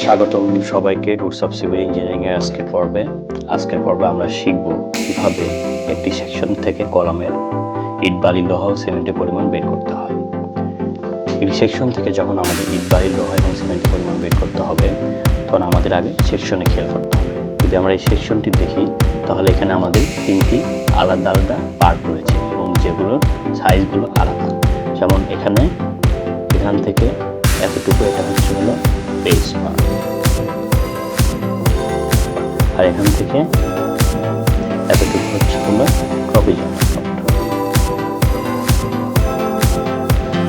স্বাগতম সবাইকে roots of civil engineering এর আজকের পর্বে। আজকের পর্বে আমরা শিখব কীভাবে একটি সেকশন থেকে কলামের ইট বালি লোহা সিমেন্টের পরিমাণ বের করতে হয়। একটি সেকশন থেকে যখন আমাদের ইট বালি লোহা এবং সিমেন্টের পরিমাণ বের করতে হবে, তখন আমাদের আগে সেকশনে খেয়াল করতে হবে। যদি আমরা এই সেকশনটি দেখি, তাহলে এখানে আমাদের তিনটি আলাদা আলাদা পার্ট রয়েছে এবং যেগুলোর সাইজগুলো আলাদা। যেমন এখানে, এখান থেকে এতটুকু, এটা হচ্ছে হলো পার্ট আর এখান থেকে এতটুকু হচ্ছে হলো প্রভিজন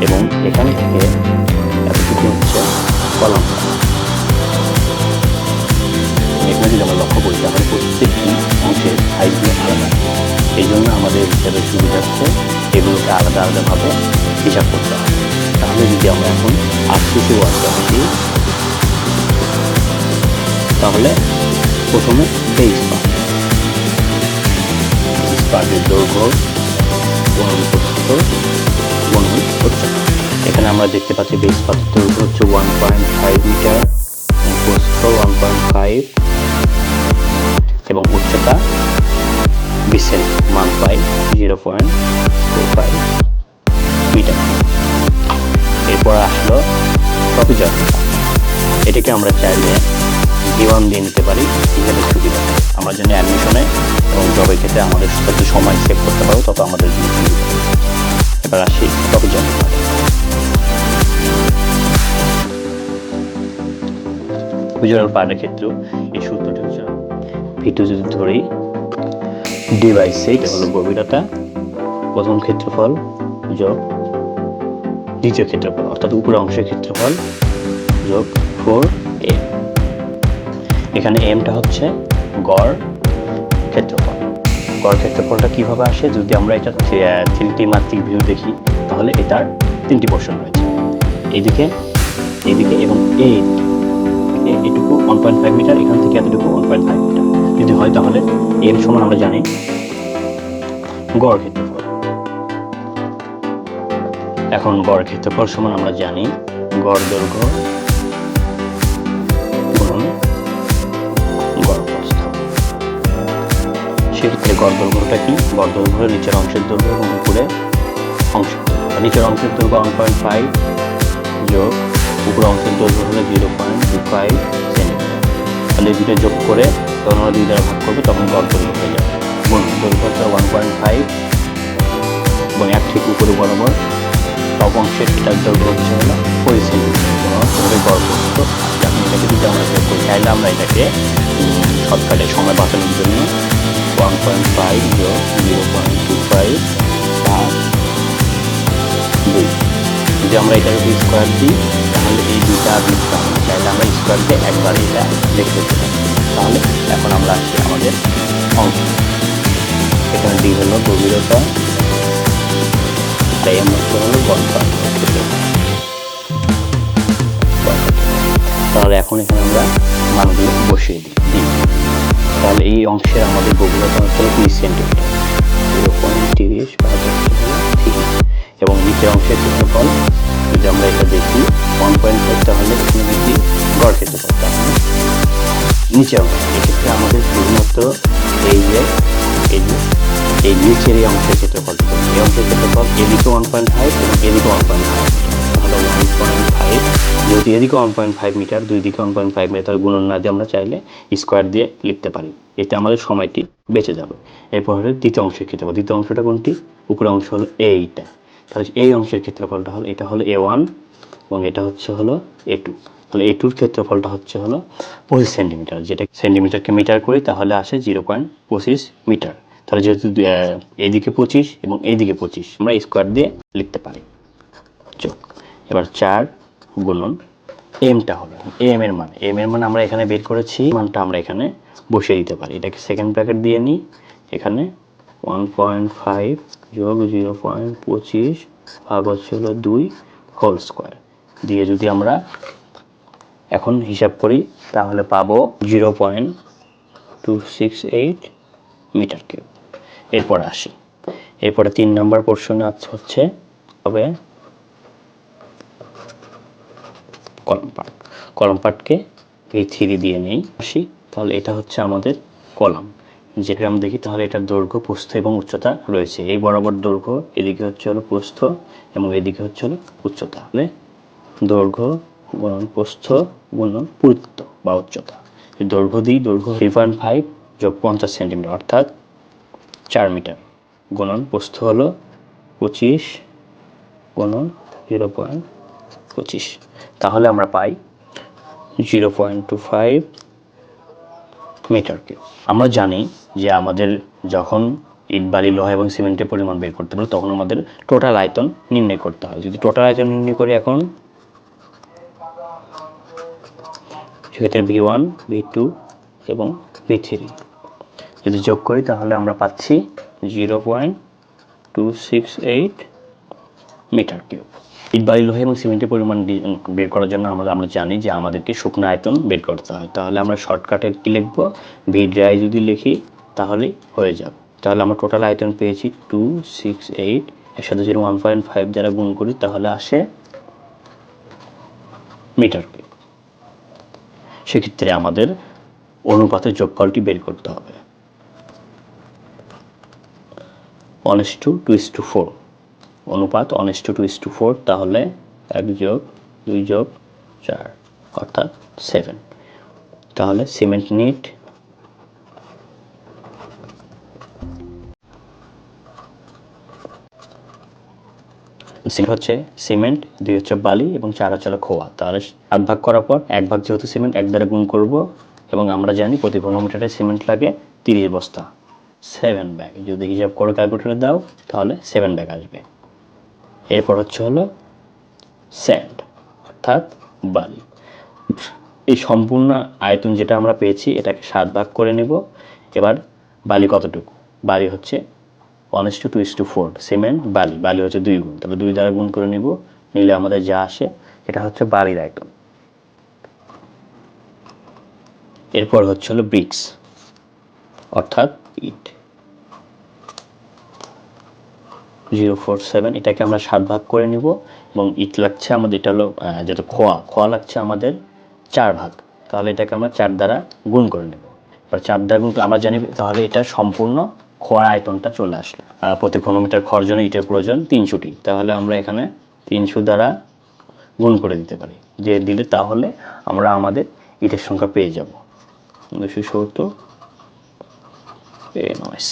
এবং এখান থেকে এতটুকু হচ্ছে কলম এখানে যদি আমরা লক্ষ্য করি, তাহলে প্রত্যেকটি অংশের সাইজগুলো আলাদা। এই জন্য আমাদের হিসাবে সুবিধার্থে এগুলোকে আলাদা আলাদাভাবে হিসাব করতে হবে। তাহলে যদি আমরা এখন আটশোশো ওয়ার্ডে আসি তাহলে প্রথমে বেস পার্টের দৈর্ঘ্য এখানে আমরা দেখতে পাচ্ছি বেস পার্টের দৈর্ঘ্য হচ্ছে one point five metre one point five এবং উচ্চতা বিশের মান পাই zero point four five metre এরপর আসলো প্রফিজার এটাকে আমরা চাইলে জীবন দিয়ে নিতে পারি হিসেবে সুবিধা। আমরা যেন অ্যাডমিশনে এবং জবের ক্ষেত্রে আমাদের যত সময় সেভ করতে পারব তত আমাদের জন্য সুবিধা। এবার আসি প্রফিজার প্রফিজার পার্টের ক্ষেত্রেও এই সূত্রটি হচ্ছে ভিটু যদি ধরি ডি বাই সিক্স হলো গভীরতা প্রথম ক্ষেত্রফল যোগ দ্বিতীয় ক্ষেত্রফল অর্থাৎ উপরের অংশের ক্ষেত্রফল যোগ ফোর এখানে এমটা হচ্ছে গড় ক্ষেত্রফল। গড় ক্ষেত্রফলটা কীভাবে আসে? যদি আমরা এটা থ্রিটি মাত্রিক ভিউ দেখি, তাহলে এটার তিনটি পোর্শন রয়েছে। এইদিকে এইদিকে এবং এই এটুকু ওয়ান পয়েন্ট ফাইভ মিটার এখান থেকে এতটুকু ওয়ান পয়েন্ট ফাইভ মিটার যদি হয় তাহলে এর সমান আমরা জানি গড় ক্ষেত্রফল। এখন গড় ক্ষেত্রফল সমান আমরা জানি গড় দৈর্ঘ্য গড় দৈর্ঘ্যটা কি? গড় দৈর্ঘ্য নিচের অংশের দৈর্ঘ্য এবং উপরে অংশ। নিচের অংশের দৈর্ঘ্য ওয়ান পয়েন্ট ফাইভ যোগ উপর অংশের দৈর্ঘ্য হলো zero point two five centimetre তাহলে দুটো যোগ করে যখন আমরা দুই দ্বারা ভাগ করব, তখন দৈর্ঘ্য হয়ে যাবে। গুণ, দৈর্ঘ্যটা ওয়ান পয়েন্ট ফাইভ এবং এক ঠিক উপরে বরাবর সব অংশের এটার দৈর্ঘ্য হচ্ছে হলো কুড়ি সেন্টিমিটার গড় যখন এটাকে যদি আমরা আমরা এটাকে শর্টকাটে সময় বাঁচানোর জন্য ওয়ান পয়েন্ট ফাইভ যোগ জিরো পয়েন্ট টু ফাইভ আর দুই যদি আমরা এটাকে যদি স্কোয়ার দিই, তাহলে এই দুইটা আর লিখতে হবে। চাইলে আমরা স্কোয়ার দিয়ে একবারে এটা লিখতে পারি। তাহলে এখন আমরা আসছি আমাদের এখানে ডি হলো গভীরতা, তাই আমরা হলো গল্প তাহলে এখন এখানে আমরা মানগুলো এই অংশে আমাদের হচ্ছে হলো তিরিশ সেন্টিমিটার পয়েন্ট তিরিশ এবং নিচের অংশের ক্ষেত্রফল যদি আমরা এটা দেখি ওয়ান পয়েন্ট ফাইভ তাহলে এখানে দেখি গড় ক্ষেত্রফল তাহলে নিচে অংশ, এক্ষেত্রে আমাদের শুধুমাত্র এই যে এই যে, এই নিচের এই অংশের ক্ষেত্রফল এই অংশের ক্ষেত্রফল এদিকে ওয়ান পয়েন্ট ফাইভ এবং এদিকে ওয়ান পয়েন্ট ফাইভ যেহেতু এদিকে ওয়ান পয়েন্ট ফাইভ মিটার দুই দিকে ওয়ান পয়েন্ট ফাইভ মিটার গুণন না দিয়ে আমরা চাইলে স্কোয়ার দিয়ে লিখতে পারি। এতে আমাদের সময়টি বেঁচে যাবে। এরপর দ্বিতীয় অংশের ক্ষেত্রফল। দ্বিতীয় অংশটা কোনটি? উপরের অংশ হলো এইটা তাহলে এই অংশের ক্ষেত্রফলটা হলো, এটা হলো এ ওয়ান এবং এটা হচ্ছে হলো এ টু তাহলে এ টুর ক্ষেত্রফলটা হচ্ছে হলো পঁচিশ সেন্টিমিটার যেটা সেন্টিমিটারকে মিটার করি, তাহলে আসে জিরো পয়েন্ট পঁচিশ মিটার তাহলে যেহেতু এইদিকে পঁচিশ এবং এইদিকে পঁচিশ, আমরা স্কোয়ার দিয়ে লিখতে পারি। চোখ এবার চার গুণন এমটা হবে এম এর মান এম এর মান আমরা এখানে বের করেছি, মানটা আমরা এখানে বসিয়ে দিতে পারি। এটাকে সেকেন্ড ব্র্যাকেট দিয়ে নিই। এখানে ওয়ান পয়েন্ট ফাইভ যোগ জিরো পয়েন্ট পঁচিশ ভাগ হচ্ছে হলো দুই হোল স্কোয়ার দিয়ে যদি আমরা এখন হিসাব করি, তাহলে পাবো zero point two six eight metre cube এরপর আসি। এরপরে তিন নম্বর পোর্শনে হচ্ছে, হবে কলম পাট কলম পাটকে এই থ্রি দিয়ে নেই। আসি, তাহলে এটা হচ্ছে আমাদের কলাম। যেটা আমরা দেখি, তাহলে এটার দৈর্ঘ্য, প্রস্থ এবং উচ্চতা রয়েছে। এই বরাবর দৈর্ঘ্য, এদিকে হচ্ছে হলো প্রস্থ এবং এদিকে হচ্ছে হলো উচ্চতা। তাহলে দৈর্ঘ্য, গুণন প্রস্থ, গুণন পুরুত্ব বা উচ্চতা। দৈর্ঘ্য দিই দৈর্ঘ্য থ্রি পয়েন্ট ফাইভ যোগ পঞ্চাশ সেন্টিমিটার, অর্থাৎ চার মিটার। গুণন প্রস্থ হলো পঁচিশ, গুণন জিরো পয়েন্ট পঁচিশ। তাহলে আমরা পাই zero point two five metre cube. আমরা জানি যে আমাদের যখন ইট, বালি, লোহা এবং সিমেন্টের পরিমাণ বের করতে পারব তখন আমাদের টোটাল আয়তন নির্ণয় করতে হয়। যদি টোটাল আয়তন নির্ণয় করি এখন, সেক্ষেত্রে ভি ওয়ান ভি টু এবং ভি থ্রি যদি যোগ করি, তাহলে আমরা পাচ্ছি zero point two six eight metre cube. ইট বালি লোহা এবং সিমেন্টের পরিমাণ বের করার জন্য আমরা আমরা জানি যে আমাদেরকে শুকনো আয়তন বের করতে হয়। তাহলে আমরা শর্টকাটে কী লিখব? ভি ড্রাই যদি লিখি তাহলেই হয়ে যাবে। তাহলে আমরা টোটাল আয়তন পেয়েছি টু সিক্স এইট এর সাথে যদি ওয়ান পয়েন্ট ফাইভ দ্বারা গুণ করি, তাহলে আসে মিটার সেক্ষেত্রে আমাদের অনুপাতের যোগফলটি বের করতে হবে। One is to two is to four অনুপাত is to two is to four তাহলে এক যোগ দুই যোগ চার, অর্থাৎ সেভেন তাহলে সিমেন্ট নিট হচ্ছে সিমেন্ট দুই হচ্ছে বালি এবং চার হচ্ছে খোয়া। তাহলে আট ভাগ করার পর এক ভাগ যেহেতু সিমেন্ট এক দ্বারা গুণ করব এবং আমরা জানি প্রতি ঘনমিটারে সিমেন্ট লাগে তিরিশ বস্তা। সেভেন ব্যাগ যদি হিসাব করে ক্যালকুলেটারে দাও, তাহলে সেভেন ব্যাগ আসবে। এরপর হচ্ছে হলো স্যান্ড অর্থাৎ বালি এই সম্পূর্ণ আয়তন যেটা আমরা পেয়েছি, এটাকে সাত ভাগ করে নেব। এবার বালি কতটুকু? বালি হচ্ছে one is to two is to four cement বালি। বালি হচ্ছে দুই গুণ। তাহলে দুই দ্বারা গুণ করে নিব, নিলে আমাদের যা আসে এটা হচ্ছে বালির আয়তন। এরপর হচ্ছে হলো ব্রিক্স অর্থাৎ ইট। জিরো ফোর সেভেন, এটাকে আমরা সাত ভাগ করে নিব এবং ইট লাগছে আমাদের, এটা হলো যেটা খোয়া খোয়া লাগছে আমাদের চার ভাগ, তাহলে এটাকে আমরা চার দ্বারা গুণ করে নেব। এবার চার দ্বারা গুণ আমরা জানি তাহলে এটা সম্পূর্ণ খোয়ার আয়তনটা চলে আসলো। প্রতি ঘনমিটার খোয়ার জন্য ইটের প্রয়োজন তিনশোটি, তাহলে আমরা এখানে তিনশো দ্বারা গুণ করে দিতে পারি। যে দিলে তাহলে আমরা আমাদের ইটের সংখ্যা পেয়ে যাব। দুশো সত্তর নয়েস